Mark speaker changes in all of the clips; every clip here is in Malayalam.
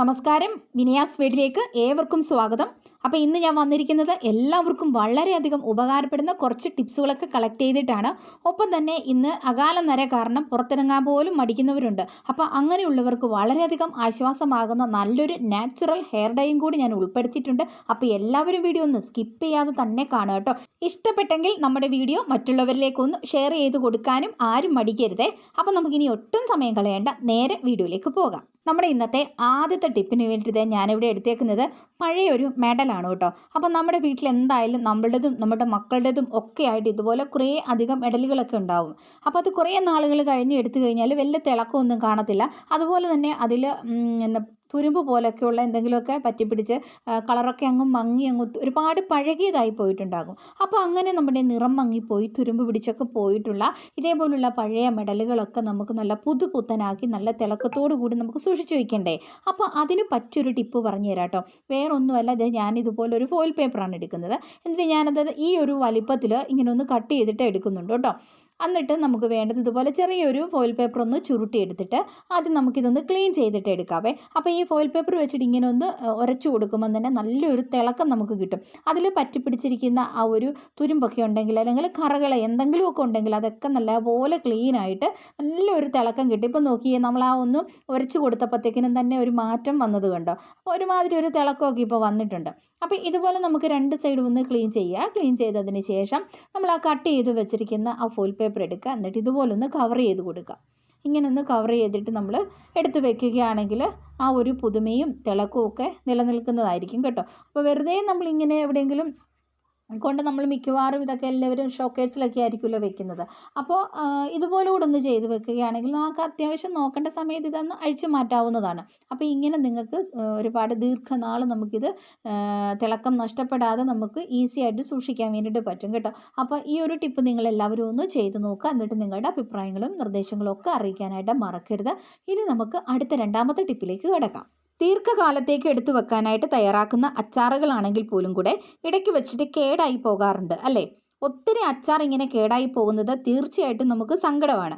Speaker 1: നമസ്കാരം. വിനയാസ് വീട്ടിലേക്ക് ഏവർക്കും സ്വാഗതം. അപ്പോൾ ഇന്ന് ഞാൻ വന്നിരിക്കുന്നത് എല്ലാവർക്കും വളരെയധികം ഉപകാരപ്പെടുന്ന കുറച്ച് ടിപ്സുകളൊക്കെ കളക്ട് ചെയ്തിട്ടാണ്. ഒപ്പം തന്നെ ഇന്ന് അകാല നര കാരണം പുറത്തിറങ്ങാൻ പോലും മടിക്കുന്നവരുണ്ട്. അപ്പോൾ അങ്ങനെയുള്ളവർക്ക് വളരെയധികം ആശ്വാസമാകുന്ന നല്ലൊരു നാച്ചുറൽ ഹെയർ ഡൈയും കൂടി ഞാൻ ഉൾപ്പെടുത്തിയിട്ടുണ്ട്. അപ്പോൾ എല്ലാവരും വീഡിയോ ഒന്ന് സ്കിപ്പ് ചെയ്യാതെ തന്നെ കാണുക കേട്ടോ. ഇഷ്ടപ്പെട്ടെങ്കിൽ നമ്മുടെ വീഡിയോ മറ്റുള്ളവരിലേക്കൊന്ന് ഷെയർ ചെയ്ത് കൊടുക്കാനും ആരും മടിക്കരുതേ. അപ്പോൾ നമുക്കിനി ഒട്ടും സമയം കളയേണ്ട നേരെ വീഡിയോയിലേക്ക് പോകാം. നമ്മുടെ ഇന്നത്തെ ആദ്യത്തെ ടിപ്പിന് വേണ്ടിയിട്ട് ഞാനിവിടെ എടുത്തേക്കുന്നത് പഴയൊരു മെഡലാണ് കേട്ടോ. അപ്പം നമ്മുടെ വീട്ടിൽ എന്തായാലും നമ്മളുടേതും നമ്മുടെ മക്കളുടേതും ഒക്കെ ആയിട്ട് ഇതുപോലെ കുറേ അധികം മെഡലുകളൊക്കെ ഉണ്ടാവും. അപ്പോൾ അത് കുറേ നാളുകൾ കഴിഞ്ഞ് എടുത്തു കഴിഞ്ഞാൽ വലിയ തിളക്കമൊന്നും കാണത്തില്ല. അതുപോലെ തന്നെ അതിൽ എന്താ തുരുമ്പ് പോലൊക്കെയുള്ള എന്തെങ്കിലുമൊക്കെ പറ്റിപ്പിടിച്ച് കളറൊക്കെ അങ്ങ് മങ്ങി അങ്ങ് ഒരുപാട് പഴകിയതായി പോയിട്ടുണ്ടാകും. അപ്പോൾ അങ്ങനെ നമ്മുടെ നിറം മങ്ങിപ്പോയി തുരുമ്പ് പിടിച്ചൊക്കെ പോയിട്ടുള്ള ഇതേപോലുള്ള പഴയ മെഡലുകളൊക്കെ നമുക്ക് നല്ല പുതുപുത്തനാക്കി നല്ല തിളക്കത്തോടു കൂടി നമുക്ക് സൂക്ഷിച്ചു വയ്ക്കണ്ടേ അപ്പോൾ അതിന് പറ്റിയൊരു ടിപ്പ് പറഞ്ഞു തരാം കേട്ടോ. വേറൊന്നുമല്ല ഇത് ഞാൻ ഇതുപോലെ ഒരു ഫോയിൽ പേപ്പറാണ് എടുക്കുന്നത്. എന്നിട്ട് ഞാനത് ഈ ഒരു വലിപ്പത്തിൽ ഇങ്ങനെ ഒന്ന് കട്ട് ചെയ്തിട്ട് എടുക്കുന്നുണ്ട് കേട്ടോ. എന്നിട്ട് നമുക്ക് വേണ്ടത് ഇതുപോലെ ചെറിയൊരു ഫോയിൽ പേപ്പർ ഒന്ന് ചുരുട്ടി എടുത്തിട്ട് ആദ്യം നമുക്കിതൊന്ന് ക്ലീൻ ചെയ്തിട്ട് എടുക്കാവേ. അപ്പോൾ ഈ ഫോയിൽ പേപ്പർ വെച്ചിട്ട് ഇങ്ങനെ ഒന്ന് ഉരച്ചു കൊടുക്കുമ്പോൾ തന്നെ നല്ലൊരു തിളക്കം നമുക്ക് കിട്ടും. അതിൽ പറ്റിപ്പിടിച്ചിരിക്കുന്ന ആ ഒരു തുരുമ്പൊക്കെ ഉണ്ടെങ്കിൽ അല്ലെങ്കിൽ കറകൾ എന്തെങ്കിലുമൊക്കെ ഉണ്ടെങ്കിൽ അതൊക്കെ നല്ലപോലെ ക്ലീൻ ആയിട്ട് നല്ലൊരു തിളക്കം കിട്ടും. ഇപ്പം നോക്കിയേ നമ്മൾ ആ ഒന്ന് ഉരച്ചു കൊടുത്തപ്പോഴത്തേക്കിനും തന്നെ ഒരു മാറ്റം വന്നത് കണ്ടോ? അപ്പോൾ ഒരുമാതിരി ഒരു തിളക്കമൊക്കെ ഇപ്പോൾ വന്നിട്ടുണ്ട്. അപ്പോൾ ഇതുപോലെ നമുക്ക് രണ്ട് സൈഡും ഒന്ന് ക്ലീൻ ചെയ്യുക. ക്ലീൻ ചെയ്തതിന് ശേഷം നമ്മൾ ആ കട്ട് ചെയ്ത് വെച്ചിരിക്കുന്ന ആ ഫുൾ പേപ്പർ എടുക്കുക. എന്നിട്ട് ഇതുപോലെ ഒന്ന് കവർ ചെയ്ത് കൊടുക്കുക. ഇങ്ങനെ ഒന്ന് കവർ ചെയ്തിട്ട് നമ്മൾ എടുത്ത് വെക്കുകയാണെങ്കിൽ ആ ഒരു പുതുമയും തിളക്കവും ഒക്കെ നിലനിൽക്കുന്നതായിരിക്കും കേട്ടോ. അപ്പോൾ വെറുതെ നമ്മളിങ്ങനെ എവിടെയെങ്കിലും കൊണ്ട് നമ്മൾ മിക്കവാറും ഇതൊക്കെ എല്ലാവരും ഷോക്കേഴ്സിലൊക്കെ ആയിരിക്കുമല്ലോ വെക്കുന്നത്. അപ്പോൾ ഇതുപോലെ കൂടെ ഒന്ന് ചെയ്ത് വെക്കുകയാണെങ്കിൽ നമുക്ക് അത്യാവശ്യം നോക്കേണ്ട സമയത്ത് ഇതൊന്ന് അഴിച്ചു മാറ്റാവുന്നതാണ്. അപ്പോൾ ഇങ്ങനെ നിങ്ങൾക്ക് ഒരുപാട് ദീർഘനാൾ നമുക്കിത് തിളക്കം നഷ്ടപ്പെടാതെ നമുക്ക് ഈസി ആയിട്ട് സൂക്ഷിക്കാൻ വേണ്ടിയിട്ട് പറ്റും കേട്ടോ. അപ്പോൾ ഈ ഒരു ടിപ്പ് നിങ്ങൾ എല്ലാവരും ഒന്ന് ചെയ്ത് നോക്കുക. എന്നിട്ട് നിങ്ങളുടെ അഭിപ്രായങ്ങളും നിർദ്ദേശങ്ങളും ഒക്കെ അറിയിക്കാനായിട്ട് മറക്കരുത്. ഇനി നമുക്ക് അടുത്ത രണ്ടാമത്തെ ടിപ്പിലേക്ക് കിടക്കാം. ദീർഘകാലത്തേക്ക് എടുത്തു വെക്കാനായിട്ട് തയ്യാറാക്കുന്ന അച്ചാറുകളാണെങ്കിൽ പോലും കൂടെ ഇടയ്ക്ക് വെച്ചിട്ട് കേടായി പോകാറുണ്ട് അല്ലേ? ഒത്തിരി അച്ചാർ ഇങ്ങനെ കേടായി പോകുന്നത് തീർച്ചയായിട്ടും നമുക്ക് സങ്കടമാണ്.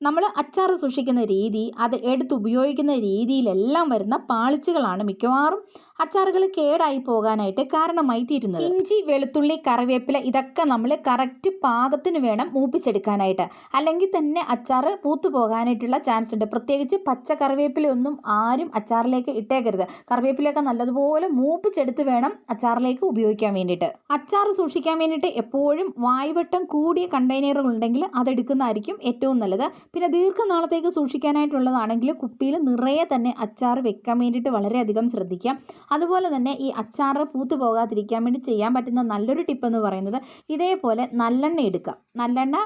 Speaker 1: നമ്മൾ അച്ചാർ സൂക്ഷിക്കുന്ന രീതി അത് എടുത്ത് ഉപയോഗിക്കുന്ന രീതിയിലെല്ലാം വരുന്ന പാളിച്ചകളാണ് മിക്കവാറും. അച്ചാറുകൾ കേടായി പോകാനായിട്ട് കാരണമായി തീരുന്നത്. ഇഞ്ചി വെളുത്തുള്ളി കറിവേപ്പില ഇതൊക്കെ നമ്മൾ കറക്റ്റ് പാകത്തിന് വേണം മൂപ്പിച്ചെടുക്കാനായിട്ട്. അല്ലെങ്കിൽ തന്നെ അച്ചാർ പൂത്തു പോകാനായിട്ടുള്ള ചാൻസ് ഉണ്ട്. പ്രത്യേകിച്ച് പച്ച കറിവേപ്പിലയൊന്നും ആരും അച്ചാറിലേക്ക് ഇട്ടേക്കരുത്. കറിവേപ്പിലൊക്കെ നല്ലതുപോലെ മൂപ്പിച്ചെടുത്ത് വേണം അച്ചാറിലേക്ക് ഉപയോഗിക്കാൻ വേണ്ടിയിട്ട്. അച്ചാർ സൂക്ഷിക്കാൻ വേണ്ടിയിട്ട് എപ്പോഴും വായുവട്ടം കൂടിയ കണ്ടെയ്നറുകൾ ഉണ്ടെങ്കിൽ അതെടുക്കുന്നതായിരിക്കും ഏറ്റവും നല്ലത്. പിന്നെ ദീർഘനാളത്തേക്ക് സൂക്ഷിക്കാനായിട്ടുള്ളതാണെങ്കിൽ കുപ്പിയിൽ നിറയെ തന്നെ അച്ചാർ വെക്കാൻ വേണ്ടിയിട്ട് വളരെയധികം ശ്രദ്ധിക്കാം അതുപോലെ തന്നെ ഈ അച്ചാർ പൂത്തു പോകാതിരിക്കാൻ വേണ്ടി ചെയ്യാൻ പറ്റുന്ന നല്ലൊരു ടിപ്പ് എന്ന് പറയുന്നത് ഇതേപോലെ നല്ലെണ്ണ എടുക്കുക. നല്ലെണ്ണ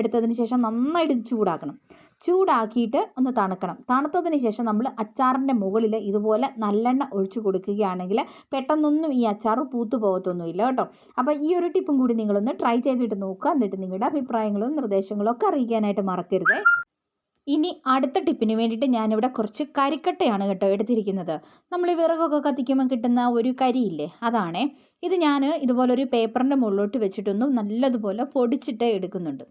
Speaker 1: എടുത്തതിന് ശേഷം നന്നായിട്ട് ചൂടാക്കണം. ചൂടാക്കിയിട്ട് ഒന്ന് തണുക്കണം. തണുത്തതിന് ശേഷം നമ്മൾ അച്ചാറിന്റെ മുകളിൽ ഇതുപോലെ നല്ലെണ്ണ ഒഴിച്ചു കൊടുക്കുകയാണെങ്കിൽ പെട്ടെന്നൊന്നും ഈ അച്ചാർ പൂത്തു പോകത്തൊന്നുമില്ല കേട്ടോ. അപ്പോൾ ഈ ഒരു ടിപ്പും കൂടി നിങ്ങളൊന്ന് ട്രൈ ചെയ്തിട്ട് നോക്കുക. എന്നിട്ട് നിങ്ങളുടെ അഭിപ്രായങ്ങളും നിർദ്ദേശങ്ങളും ഒക്കെ അറിയിക്കാനായിട്ട് മറക്കരുത്. ഇനി അടുത്ത ടിപ്പിന് വേണ്ടിയിട്ട് ഞാനിവിടെ കുറച്ച് കരിക്കട്ടയാണ് കേട്ടോ എടുത്തിരിക്കുന്നത്. നമ്മൾ വിറകൊക്കെ കത്തിക്കുമ്പോൾ കിട്ടുന്ന ഒരു കരിയില്ലേ അതാണേ. ഇത് ഞാൻ ഇതുപോലെ ഒരു പേപ്പറിന്റെ മുകളിലോട്ട് വെച്ചിട്ടൊന്നും നല്ലതുപോലെ പൊടിച്ചിട്ട് എടുക്കുന്നുണ്ട്.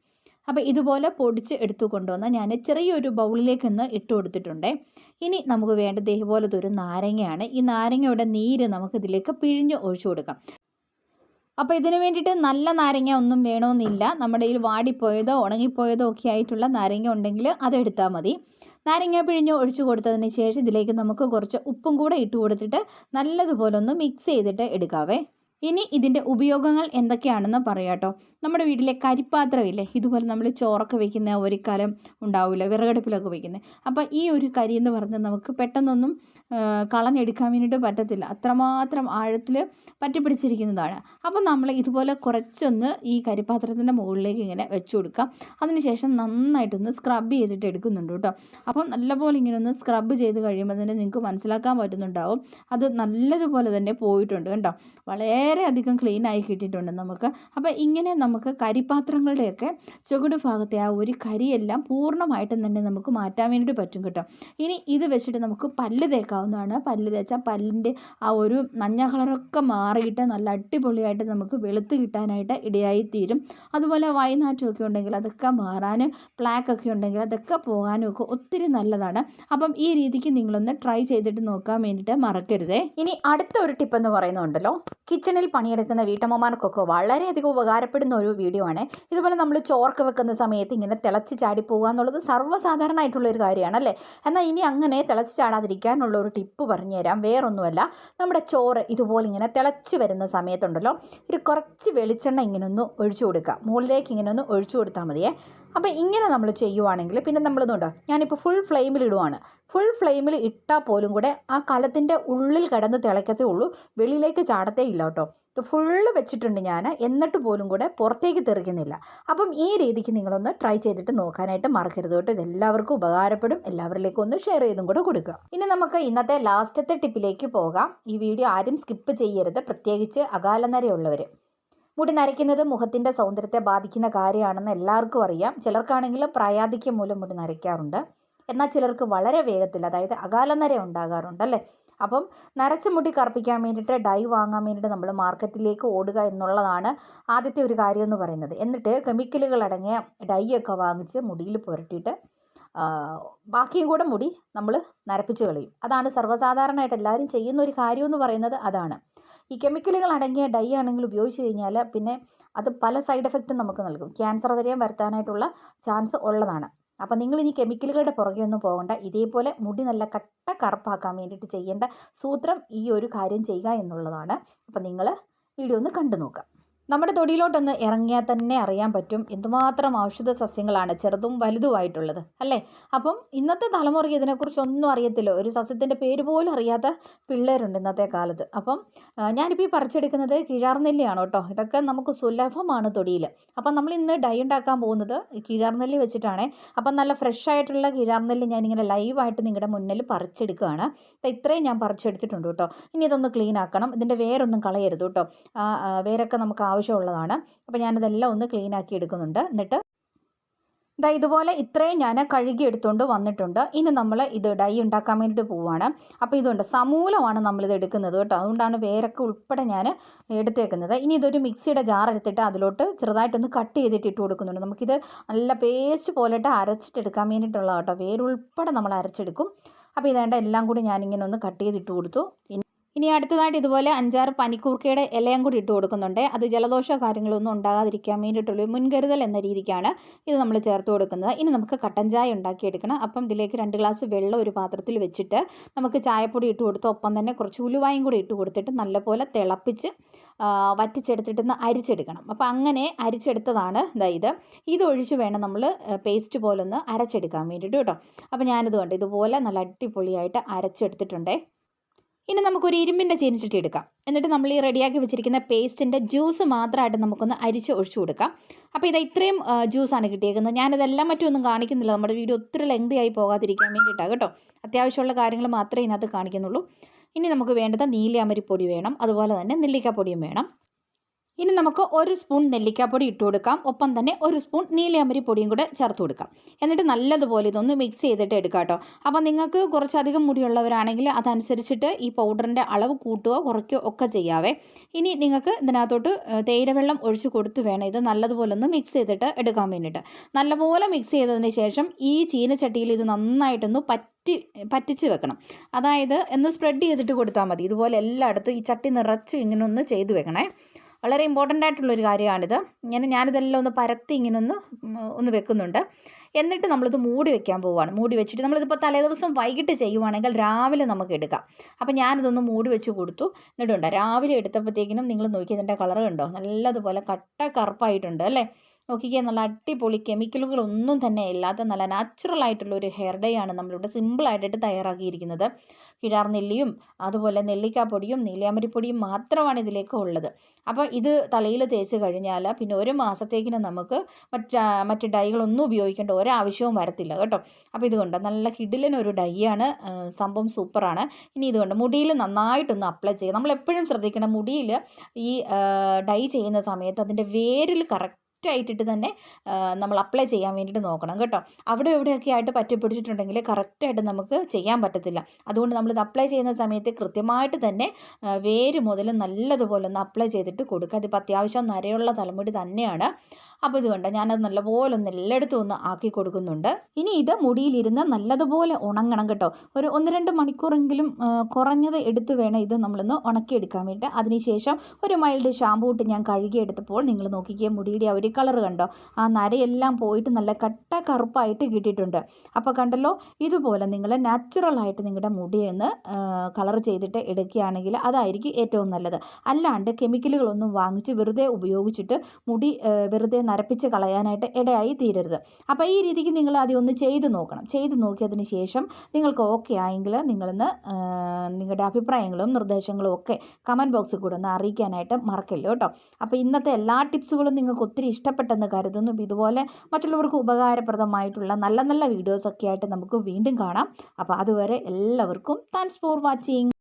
Speaker 1: അപ്പോൾ ഇതുപോലെ പൊടിച്ച് എടുത്തു കൊണ്ടുവന്ന് ഞാൻ ചെറിയൊരു ബൗളിലേക്ക് ഒന്ന് ഇട്ട് കൊടുത്തിട്ടുണ്ട്. ഇനി നമുക്ക് വേണ്ടത് ഇതുപോലത്തെ ഒരു നാരങ്ങയാണ്. ഈ നാരങ്ങയുടെ നീര് നമുക്കിതിലേക്ക് പിഴിഞ്ഞ് ഒഴിച്ചു കൊടുക്കാം. അപ്പോൾ ഇതിന് വേണ്ടിയിട്ട് നല്ല നാരങ്ങ ഒന്നും വേണമെന്നില്ല നമ്മുടെ കയ്യിൽ വാടിപ്പോയതോ ഉണങ്ങിപ്പോയതോ ഒക്കെ ആയിട്ടുള്ള നാരങ്ങ ഉണ്ടെങ്കിൽ അതെടുത്താൽ മതി. നാരങ്ങ പിഴിഞ്ഞ് ഒഴിച്ചു കൊടുത്തതിന് ശേഷം ഇതിലേക്ക് നമുക്ക് കുറച്ച് ഉപ്പും കൂടെ ഇട്ട് കൊടുത്തിട്ട് നല്ലതുപോലെ ഒന്ന് മിക്സ് ചെയ്തിട്ട് എടുക്കാവേ. ഇനി ഇതിന്റെ ഉപയോഗങ്ങൾ എന്തൊക്കെയാണെന്ന് പറയാട്ടോ. നമ്മുടെ വീട്ടിലെ കരിപ്പാത്രമില്ലേ ഇതുപോലെ നമ്മൾ ചോറൊക്കെ വെക്കുന്ന ഒരു കലം ഉണ്ടാവില്ല വിറകടുപ്പിലൊക്കെ വെക്കുന്നത് അപ്പോൾ ഈ ഒരു കരി എന്ന് പറഞ്ഞാൽ നമുക്ക് പെട്ടെന്നൊന്നും കളഞ്ഞെടുക്കാൻ വേണ്ടിയിട്ട് പറ്റത്തില്ല. അത്രമാത്രം ആഴത്തിൽ പറ്റിപ്പിടിച്ചിരിക്കുന്നതാണ് അപ്പം നമ്മൾ ഇതുപോലെ കുറച്ചൊന്ന് ഈ കരിപ്പാത്രത്തിന്റെ മുകളിലേക്ക് ഇങ്ങനെ വെച്ച് കൊടുക്കാം. അതിനുശേഷം നന്നായിട്ടൊന്ന് സ്ക്രബ് ചെയ്തിട്ട് എടുക്കുന്നുണ്ട് കേട്ടോ. അപ്പം നല്ലപോലെ ഇങ്ങനെ ഒന്ന് സ്ക്രബ് ചെയ്ത് കഴിയുമ്പോൾ തന്നെ നിങ്ങൾക്ക് മനസ്സിലാക്കാൻ പറ്റുന്നുണ്ടാവും. അത് നല്ലതുപോലെ തന്നെ പോയിട്ടുണ്ട് കേട്ടോ. വളരെ വളരെയധികം ക്ലീൻ ആയി കിട്ടിയിട്ടുണ്ട് നമുക്ക്. അപ്പോൾ ഇങ്ങനെ നമുക്ക് കരിപ്പാത്രങ്ങളുടെയൊക്കെ ചുവട് ഭാഗത്തെ ആ ഒരു കരിയെല്ലാം പൂർണമായിട്ടും തന്നെ നമുക്ക് മാറ്റാൻ വേണ്ടിയിട്ട് പറ്റും കേട്ടോ. ഇനി ഇത് വെച്ചിട്ട് നമുക്ക് പല്ല് തേക്കാവുന്നതാണ് പല്ല് തേച്ചാൽ പല്ലിന്റെ ആ ഒരു മഞ്ഞ കളറൊക്കെ മാറിയിട്ട് നല്ല അടിപൊളിയായിട്ട് നമുക്ക് വെളുത്ത് കിട്ടാനായിട്ട് ഇടയായി തീരും അതുപോലെ വൈനാറ്റമൊക്കെ ഉണ്ടെങ്കിൽ അതൊക്കെ മാറാനും ഒക്കെ ഉണ്ടെങ്കിൽ അതൊക്കെ പോകാനും ഒക്കെ ഒത്തിരി നല്ലതാണ്. അപ്പം ഈ രീതിക്ക് നിങ്ങളൊന്ന് ട്രൈ ചെയ്തിട്ട് നോക്കാൻ വേണ്ടിയിട്ട് മറക്കരുതേ. ഇനി അടുത്ത ഒരു ടിപ്പ് എന്ന് പറയുന്നുണ്ടല്ലോ. കിച്ചണിൽ പണിയെടുക്കുന്ന വീട്ടമ്മമാർക്കൊക്കെ വളരെയധികം ഉപകാരപ്പെടുന്ന ഒരു വീഡിയോ ആണ്. ഇതുപോലെ നമ്മൾ ചോർക്ക് വെക്കുന്ന സമയത്ത് ഇങ്ങനെ തിളച്ച് ചാടി പോകുക എന്നുള്ളത് സർവസാധാരണമായിട്ടുള്ള ഒരു കാര്യമാണ് അല്ലേ? എന്നാൽ ഇനി അങ്ങനെ തിളച്ച് ചാടാതിരിക്കാനുള്ള ഒരു ടിപ്പ് പറഞ്ഞു തരാം. വേറൊന്നുമല്ല നമ്മുടെ ചോറ് ഇതുപോലെ ഇങ്ങനെ തിളച്ച് വരുന്ന സമയത്തുണ്ടല്ലോ ഒരു കുറച്ച് വെളിച്ചെണ്ണ ഇങ്ങനെ ഒന്ന് ഒഴിച്ചു കൊടുക്കുക. മുകളിലേക്ക് ഇങ്ങനെ ഒന്ന് ഒഴിച്ചു കൊടുത്താൽ മതിയേ. അപ്പോൾ ഇങ്ങനെ നമ്മൾ ചെയ്യുവാണെങ്കിൽ പിന്നെ നമ്മളിതുണ്ടോ ഞാനിപ്പോൾ ഫുൾ ഫ്ലെയിമിൽ ഇടുവാണ്. ഫുൾ ഫ്ലെയിമിൽ ഇട്ടാൽ പോലും കൂടെ ആ കലത്തിന്റെ ഉള്ളിൽ കിടന്ന് തിളയ്ക്കത്തേ ഉള്ളൂ. വെളിയിലേക്ക് ചാടത്തേ ഇല്ല കേട്ടോ. ഫുള്ള് വെച്ചിട്ടുണ്ട് ഞാൻ എന്നിട്ട് പോലും കൂടെ പുറത്തേക്ക് തെറിക്കുന്നില്ല. അപ്പം ഈ രീതിക്ക് നിങ്ങളൊന്ന് ട്രൈ ചെയ്തിട്ട് നോക്കാനായിട്ട് മറക്കരുത് കേട്ടോ. ഇതെല്ലാവർക്കും ഉപകാരപ്പെടും. എല്ലാവരിലേക്കും ഒന്ന് ഷെയർ ചെയ്തും കൂടെ കൊടുക്കുക. ഇനി നമുക്ക് ഇന്നത്തെ ലാസ്റ്റത്തെ ടിപ്പിലേക്ക് പോകാം. ഈ വീഡിയോ ആരും സ്കിപ്പ് ചെയ്യരുത്. പ്രത്യേകിച്ച് അകാലനരയുള്ളവർ മുടി നരയ്ക്കുന്നത് മുഖത്തിന്റെ സൗന്ദര്യത്തെ ബാധിക്കുന്ന കാര്യമാണെന്ന് എല്ലാവർക്കും അറിയാം. ചിലർക്കാണെങ്കിൽ പ്രായാധിക്യം മൂലം മുടി നരയ്ക്കാറുണ്ട്. എന്നാൽ ചിലർക്ക് വളരെ വേഗത്തിൽ അതായത് അകാലനര ഉണ്ടാകാറുണ്ട് അല്ലേ? അപ്പം നരച്ച മുടി കറുപ്പിക്കാൻ വേണ്ടിയിട്ട് ഡൈ വാങ്ങാൻ വേണ്ടിയിട്ട് നമ്മൾ മാർക്കറ്റിലേക്ക് ഓടുക എന്നുള്ളതാണ് ആദ്യത്തെ ഒരു കാര്യം എന്ന് പറയുന്നത്. എന്നിട്ട് കെമിക്കലുകൾ അടങ്ങിയ ഡൈ ഒക്കെ വാങ്ങിച്ച് മുടിയിൽ പുരട്ടിയിട്ട് ബാക്കിയും കൂടെ മുടി നമ്മൾ നരപ്പിച്ച് കളയും. അതാണ് സർവസാധാരണമായിട്ട് എല്ലാവരും ചെയ്യുന്ന ഒരു കാര്യം എന്ന് പറയുന്നത് അതാണ്. ഈ കെമിക്കലുകൾ അടങ്ങിയ ഡൈ ആണെങ്കിൽ ഉപയോഗിച്ച് കഴിഞ്ഞാൽ പിന്നെ അത് പല സൈഡ് എഫക്റ്റും നമുക്ക് നൽകും. ക്യാൻസർ വരെയും വരുത്താനായിട്ടുള്ള ചാൻസ് ഉള്ളതാണ്. അപ്പം നിങ്ങൾ ഇനി കെമിക്കലുകളുടെ പുറകെ ഒന്നും പോകണ്ട. ഇതേപോലെ മുടി നല്ല കട്ട കറുപ്പാക്കാൻ വേണ്ടിയിട്ട് ചെയ്യേണ്ട സൂത്രം ഈ ഒരു കാര്യം ചെയ്യുക എന്നുള്ളതാണ്. അപ്പം നിങ്ങൾ വീഡിയോ ഒന്ന് കണ്ടു നോക്കുക നമ്മുടെ തൊടിയിലോട്ടൊന്ന് ഇറങ്ങിയാൽ തന്നെ അറിയാൻ പറ്റും എന്തുമാത്രം ഔഷധ സസ്യങ്ങളാണ് ചെറുതും വലുതുമായിട്ടുള്ളത് അല്ലേ? അപ്പം ഇന്നത്തെ തലമുറയ്ക്ക് ഇതിനെക്കുറിച്ചൊന്നും അറിയത്തില്ല. ഒരു സസ്യത്തിന്റെ പേര് പോലും അറിയാത്ത പിള്ളേരുണ്ട് ഇന്നത്തെ കാലത്ത്. അപ്പം ഞാനിപ്പോൾ ഈ പറിച്ചെടുക്കുന്നത് കിഴാർനെല്ലിയാണ് കേട്ടോ. ഇതൊക്കെ നമുക്ക് സുലഭമാണ് തൊടിയിൽ അപ്പം നമ്മൾ ഇന്ന് ഡൈ ഉണ്ടാക്കാൻ പോകുന്നത് കിഴാർനെല്ലി വെച്ചിട്ടാണ്. അപ്പം നല്ല ഫ്രഷ് ആയിട്ടുള്ള കിഴാർനെല്ലി ഞാനിങ്ങനെ ലൈവായിട്ട് നിങ്ങളുടെ മുന്നിൽ പറിച്ചെടുക്കുകയാണ്. ഇത്രയും ഞാൻ പറിച്ചെടുത്തിട്ടുണ്ട് കേട്ടോ. ഇനി ഇതൊന്ന് ക്ലീൻ ആക്കണം. ഇതിന്റെ വേരൊന്നും കളയരുത് കേട്ടോ. വേരൊക്കെ നമുക്ക് ആവശ്യമുള്ളതാണ്. അപ്പോൾ ഞാനതെല്ലാം ഒന്ന് ക്ലീൻ ആക്കി എടുക്കുന്നുണ്ട്. എന്നിട്ട് ഇതാ ഇതുപോലെ ഇത്രയും ഞാൻ കഴുകി എടുത്തുകൊണ്ട് വന്നിട്ടുണ്ട്. ഇനി നമ്മൾ ഇത് ഡൈ ഉണ്ടാക്കാൻ വേണ്ടിയിട്ട് പോവുകയാണ് അപ്പോൾ ഇതുണ്ട്. സമൂലമാണ് നമ്മളിത് എടുക്കുന്നത് കേട്ടോ. അതുകൊണ്ടാണ് വേരൊക്കെ ഉൾപ്പെടെ ഞാൻ എടുത്തേക്കുന്നത്. ഇനി ഇതൊരു മിക്സിയുടെ ജാർ എടുത്തിട്ട് അതിലോട്ട് ചെറുതായിട്ടൊന്ന് കട്ട് ചെയ്തിട്ട് ഇട്ട് കൊടുക്കുന്നുണ്ട്. നമുക്കിത് നല്ല പേസ്റ്റ് പോലെയിട്ട് അരച്ചിട്ടെടുക്കാൻ വേണ്ടിയിട്ടുള്ള കേട്ടോ. വേരുൾപ്പെടെ നമ്മൾ അരച്ചെടുക്കും. അപ്പോൾ ഇതേണ്ട എല്ലാം കൂടി ഞാനിങ്ങനെ ഒന്ന് കട്ട് ചെയ്തിട്ട് കൊടുത്തു. ഇനി അടുത്തതായിട്ട് ഇതുപോലെ അഞ്ചാറ് പനിക്കൂർക്കയുടെ ഇലയും കൂടി ഇട്ട് കൊടുക്കുന്നുണ്ട്. അത് ജലദോഷ കാര്യങ്ങളൊന്നും ഉണ്ടാകാതിരിക്കാൻ വേണ്ടിയിട്ടുള്ള മുൻകരുതൽ എന്ന രീതിക്കാണ് ഇത് നമ്മൾ ചേർത്ത് കൊടുക്കുന്നത്. ഇനി നമുക്ക് കട്ടൻ ചായ ഉണ്ടാക്കിയെടുക്കണം. അപ്പം ഇതിലേക്ക് രണ്ട് ഗ്ലാസ് വെള്ളം ഒരു പാത്രത്തിൽ വെച്ചിട്ട് നമുക്ക് ചായപ്പൊടി ഇട്ട് കൊടുത്ത് ഒപ്പം തന്നെ കുറച്ച് ഉലുവായും കൂടി ഇട്ട് കൊടുത്തിട്ട് നല്ലപോലെ തിളപ്പിച്ച് വറ്റിച്ചെടുത്തിട്ട് അരിച്ചെടുക്കണം. അപ്പോൾ അങ്ങനെ അരിച്ചെടുത്തതാണ് ഇതാ. ഇത് ഇതൊഴിച്ച് വേണം നമ്മൾ പേസ്റ്റ് പോലൊന്ന് അരച്ചെടുക്കാൻ വേണ്ടിയിട്ട് കേട്ടോ. അപ്പോൾ ഞാനിത് കണ്ട് ഇതുപോലെ നല്ല അടിപൊളിയായിട്ട് അരച്ചെടുത്തിട്ടുണ്ടേ. ഇനി നമുക്കൊരു ഇരുമ്പിന്റെ ചീനിച്ചിട്ട് എടുക്കാം. എന്നിട്ട് നമ്മൾ ഈ റെഡിയാക്കി വെച്ചിരിക്കുന്ന പേസ്റ്റിന്റെ ജ്യൂസ് മാത്രമായിട്ട് നമുക്കൊന്ന് അരിച്ച് ഒഴിച്ചു കൊടുക്കാം. അപ്പോൾ ഇത് ഇത്രയും ജ്യൂസാണ് കിട്ടിയേക്കുന്നത്. ഞാനിതെല്ലാം മറ്റൊന്നും കാണിക്കുന്നില്ല. നമ്മുടെ വീഡിയോ ഒത്തിരി ലെങ്തി ആയി പോകാതിരിക്കാൻ വേണ്ടിയിട്ടാണ് കേട്ടോ. അത്യാവശ്യമുള്ള കാര്യങ്ങൾ മാത്രമേ ഇതിനകത്ത് കാണിക്കുന്നുള്ളൂ. ഇനി നമുക്ക് വേണ്ടത് നീലയമരിപ്പൊടി വേണം. അതുപോലെ തന്നെ നെല്ലിക്കപ്പൊടിയും വേണം. ഇനി നമുക്ക് ഒരു സ്പൂൺ നെല്ലിക്കാപ്പൊടി ഇട്ട് കൊടുക്കാം. ഒപ്പം തന്നെ ഒരു സ്പൂൺ നീലയമരി പൊടിയും കൂടെ ചേർത്ത് കൊടുക്കാം. എന്നിട്ട് നല്ലതുപോലെ ഇതൊന്ന് മിക്സ് ചെയ്തിട്ട് എടുക്കാം കേട്ടോ. അപ്പോൾ നിങ്ങൾക്ക് കുറച്ചധികം മുടിയുള്ളവരാണെങ്കിൽ അതനുസരിച്ചിട്ട് ഈ പൗഡറിന്റെ അളവ് കൂട്ടുകയോ കുറയ്ക്കുകയോ ഒക്കെ ചെയ്യാവേ. ഇനി നിങ്ങൾക്ക് ഇതിനകത്തോട്ട് തേയിലവെള്ളം ഒഴിച്ച് കൊടുത്ത് വേണം ഇത് നല്ലതുപോലെ ഒന്ന് മിക്സ് ചെയ്തിട്ട് എടുക്കാൻ വേണ്ടിയിട്ട്. നല്ലപോലെ മിക്സ് ചെയ്തതിന് ശേഷം ഈ ചീനച്ചട്ടിയിൽ ഇത് നന്നായിട്ടൊന്ന് പറ്റി പറ്റിച്ച് വെക്കണം. അതായത് ഒന്ന് സ്പ്രെഡ് ചെയ്തിട്ട് കൊടുത്താൽ മതി. ഇതുപോലെ എല്ലായിടത്തും ഈ ചട്ടി നിറച്ച് ഇങ്ങനെ ഒന്ന് ചെയ്ത് വെക്കണേ. വളരെ ഇമ്പോർട്ടന്റ് ആയിട്ടുള്ളൊരു കാര്യമാണിത്. ഇങ്ങനെ ഞാനിതെല്ലാം ഒന്ന് പരത്തി ഇങ്ങനെ ഒന്ന് ഒന്ന് വെക്കുന്നുണ്ട്. എന്നിട്ട് നമ്മളിത് മൂടി വെക്കാൻ പോവുകയാണ് മൂടി വെച്ചിട്ട് നമ്മളിതിപ്പോൾ തലേദിവസം വൈകിട്ട് ചെയ്യുവാണെങ്കിൽ രാവിലെ നമുക്ക് എടുക്കാം. അപ്പോൾ ഞാനിതൊന്ന് മൂടി വെച്ച് കൊടുത്തു. എന്നിട്ടുണ്ട് രാവിലെ എടുത്തപ്പോഴത്തേക്കിനും നിങ്ങൾ നോക്കി ഇതിന്റെ കളർ കണ്ടോ? നല്ലതുപോലെ കട്ട കറുപ്പായിട്ടുണ്ട് അല്ലേ? നോക്കിക്കേ നല്ല അടിപൊളി കെമിക്കലുകളൊന്നും തന്നെ ഇല്ലാത്ത നല്ല നാച്ചുറൽ ആയിട്ടുള്ള ഒരു ഹെയർ ഡേ ആണ് നമ്മളിവിടെ സിമ്പിളായിട്ടിട്ട് തയ്യാറാക്കിയിരിക്കുന്നത്. കിഴാർ നെല്ലിയും അതുപോലെ നെല്ലിക്കാപ്പൊടിയും നീലിയാമ്പരിപ്പൊടിയും മാത്രമാണ് ഇതിലേക്ക് ഉള്ളത്. അപ്പോൾ ഇത് തലയിൽ തേച്ച് കഴിഞ്ഞാൽ പിന്നെ ഒരു മാസത്തേക്കിന് നമുക്ക് മറ്റ് മറ്റ് ഡൈകളൊന്നും ഉപയോഗിക്കേണ്ട ഒരാവശ്യവും വരത്തില്ല കേട്ടോ. അപ്പോൾ ഇതുകൊണ്ട് നല്ല കിഡിലിനൊരു ഡൈ ആണ്. സംഭവം സൂപ്പറാണ്. ഇനി ഇതുകൊണ്ട് മുടിയിൽ നന്നായിട്ടൊന്ന് അപ്ലൈ ചെയ്യുക നമ്മളെപ്പോഴും ശ്രദ്ധിക്കണം മുടിയിൽ ഈ ഡൈ ചെയ്യുന്ന സമയത്ത് അതിന്റെ വേരിൽ കറക്റ്റ് ആയിട്ടിട്ട് തന്നെ നമ്മൾ അപ്ലൈ ചെയ്യാൻ വേണ്ടിയിട്ട് നോക്കണം കേട്ടോ. അവിടെ എവിടെയൊക്കെ ആയിട്ട് പറ്റി പിടിച്ചിട്ടുണ്ടെങ്കിൽ കറക്റ്റായിട്ട് നമുക്ക് ചെയ്യാൻ പറ്റത്തില്ല. അതുകൊണ്ട് നമ്മളിത് അപ്ലൈ ചെയ്യുന്ന സമയത്ത് കൃത്യമായിട്ട് തന്നെ വേര് മുതൽ നല്ലതുപോലെ ഒന്ന് അപ്ലൈ ചെയ്തിട്ട് കൊടുക്കുക. അതിപ്പോൾ അത്യാവശ്യം നരയുള്ള തലമുടി തന്നെയാണ്. അപ്പോൾ ഇതുകൊണ്ട് ഞാനത് നല്ലപോലെ ഒന്ന് എല്ലായിടത്തും ഒന്ന് ആക്കി കൊടുക്കുന്നുണ്ട്. ഇനി ഇത് മുടിയിലിരുന്ന് നല്ലതുപോലെ ഉണങ്ങണം കേട്ടോ. ഒരു ഒന്ന് രണ്ട് മണിക്കൂറെങ്കിലും കുറഞ്ഞത് എടുത്ത് വേണം ഇത് നമ്മളൊന്ന് ഉണക്കിയെടുക്കാൻ വേണ്ടി അതിനുശേഷം ഒരു മൈൽഡ് ഷാമ്പൂ ഇട്ട് ഞാൻ കഴുകിയെടുത്തപ്പോൾ നിങ്ങൾ നോക്കിക്കുക മുടിയുടെ ആ ഒരു കളർ കണ്ടോ? ആ നരയെല്ലാം പോയിട്ട് നല്ല കട്ട കറുപ്പായിട്ട് കിട്ടിയിട്ടുണ്ട്. അപ്പോൾ കണ്ടല്ലോ ഇതുപോലെ നിങ്ങൾ നാച്ചുറലായിട്ട് നിങ്ങളുടെ മുടിയൊന്ന് കളർ ചെയ്തിട്ട് എടുക്കുകയാണെങ്കിൽ അതായിരിക്കും ഏറ്റവും നല്ലത്. അല്ലാണ്ട് കെമിക്കലുകളൊന്നും വാങ്ങിച്ച് വെറുതെ ഉപയോഗിച്ചിട്ട് മുടി വെറുതെ നരപ്പിച്ച് കളയാനായിട്ട് ഇടയായി തീരരുത്. അപ്പോൾ ഈ രീതിക്ക് നിങ്ങൾ ആദ്യം ഒന്ന് ചെയ്ത് നോക്കണം. ചെയ്ത് നോക്കിയതിന് ശേഷം നിങ്ങൾക്ക് ഓക്കെ ആയെങ്കിൽ നിങ്ങളിന്ന് നിങ്ങളുടെ അഭിപ്രായങ്ങളും നിർദ്ദേശങ്ങളും ഒക്കെ കമന്റ് ബോക്സിൽ കൂടെ ഒന്ന് അറിയിക്കാനായിട്ട് മറക്കല്ലോ കേട്ടോ. അപ്പോൾ ഇന്നത്തെ എല്ലാ ടിപ്സുകളും നിങ്ങൾക്ക് ഒത്തിരി ഇഷ്ടപ്പെട്ടെന്ന് കരുതുന്നു. ഇതുപോലെ മറ്റുള്ളവർക്ക് ഉപകാരപ്രദമായിട്ടുള്ള നല്ല നല്ല വീഡിയോസൊക്കെ ആയിട്ട് നമുക്ക് വീണ്ടും കാണാം. അപ്പോൾ അതുവരെ എല്ലാവർക്കും താങ്ക്സ് ഫോർ വാച്ചിങ്.